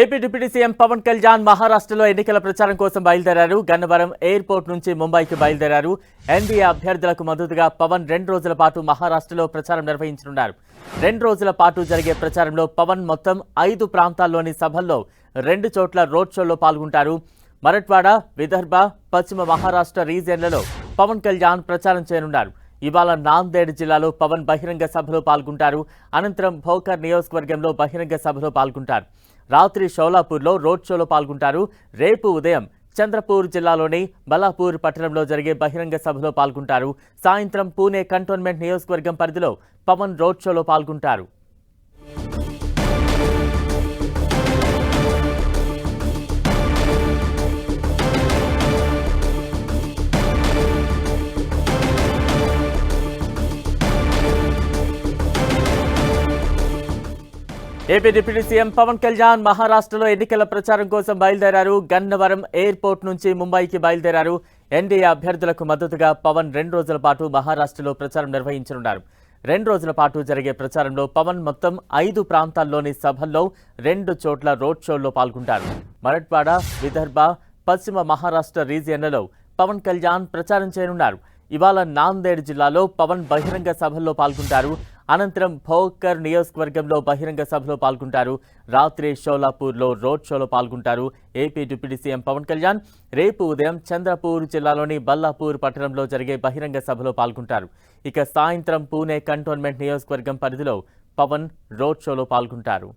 AP deputy CM Pawan Kalyan మహారాష్ట్రలో ఎన్నికల ప్రచారం కోసం బయలుదేరారు. గన్నవరం ఎయిర్పోర్ట్ నుంచి ముంబైకి బయలుదేరారు. ఎన్డీఏ అభ్యర్థులకు మద్దతుగా పవన్ రెండు రోజుల పాటు మహారాష్ట్రలో ప్రచారం నిర్వహించనున్నారు. రెండు రోజుల పాటు జరిగే ప్రచారంలో పవన్ మొత్తం ఐదు ప్రాంతాల్లోని సభల్లో రెండు చోట్ల రోడ్ షోలో పాల్గొంటారు. మరట్వాడ విదర్భ పశ్చిమ మహారాష్ట్ర రీజియన్లలో పవన్ కళ్యాణ్ ప్రచారం చేయనున్నారు. ఇవాళ నాందేడ్ జిల్లాలో పవన్ బహిరంగ సభలో పాల్గొంటారు. అనంతరం భోకర్ నియోజకవర్గంలో బహిరంగ సభలో పాల్గొంటారు. రాత్రి షోలాపూర్లో రోడ్ షోలో పాల్గొంటారు. రేపు ఉదయం చంద్రపూర్ జిల్లాలోని బలాపూర్ పట్టణంలో జరిగే బహిరంగ సభలో పాల్గొంటారు. సాయంత్రం పూణే కంటోన్మెంట్ నియోజకవర్గం పరిధిలో పవన్ రోడ్ షోలో పాల్గొంటారు. AP deputy CM Pawan Kalyan మహారాష్ట్రలో ఎన్నికల ప్రచారం కోసం బయలుదేరారు. గన్నవరం ఎయిర్పోర్ట్ నుంచి ముంబైకి బయలుదేరారు. ఎన్డీఏ అభ్యర్థులకు మద్దతుగా పవన్ రెండు రోజుల పాటు మహారాష్ట్రలో ప్రచారం నిర్వహించనున్నారు. రెండు రోజుల పాటు జరిగే ప్రచారంలో పవన్ మొత్తం ఐదు ప్రాంతాల్లోని సభల్లో రెండు చోట్ల రోడ్ షోల్లో పాల్గొంటారు. మరట్వాడ విదర్భ పశ్చిమ మహారాష్ట్ర రీజియన్లలో పవన్ కళ్యాణ్ ప్రచారం చేయనున్నారు. ఇవాళ నాందేడ్ జిల్లాలో పవన్ బహిరంగ సభల్లో పాల్గొంటారు. అనంతరం భోకర్ నియోజకవర్గంలో బహిరంగ సభలో పాల్గొంటారు. రాత్రి షోలాపూర్లో రోడ్ షోలో పాల్గొంటారు. AP deputy CM Pawan Kalyan. రేపు ఉదయం చంద్రపూర్ జిల్లాలోని బల్లాపూర్ పట్టణంలో జరిగే బహిరంగ సభలో పాల్గొంటారు. ఇక సాయంత్రం పూణే కంటోన్మెంట్ నియోజకవర్గం పరిధిలో పవన్ రోడ్ షోలో పాల్గొంటారు.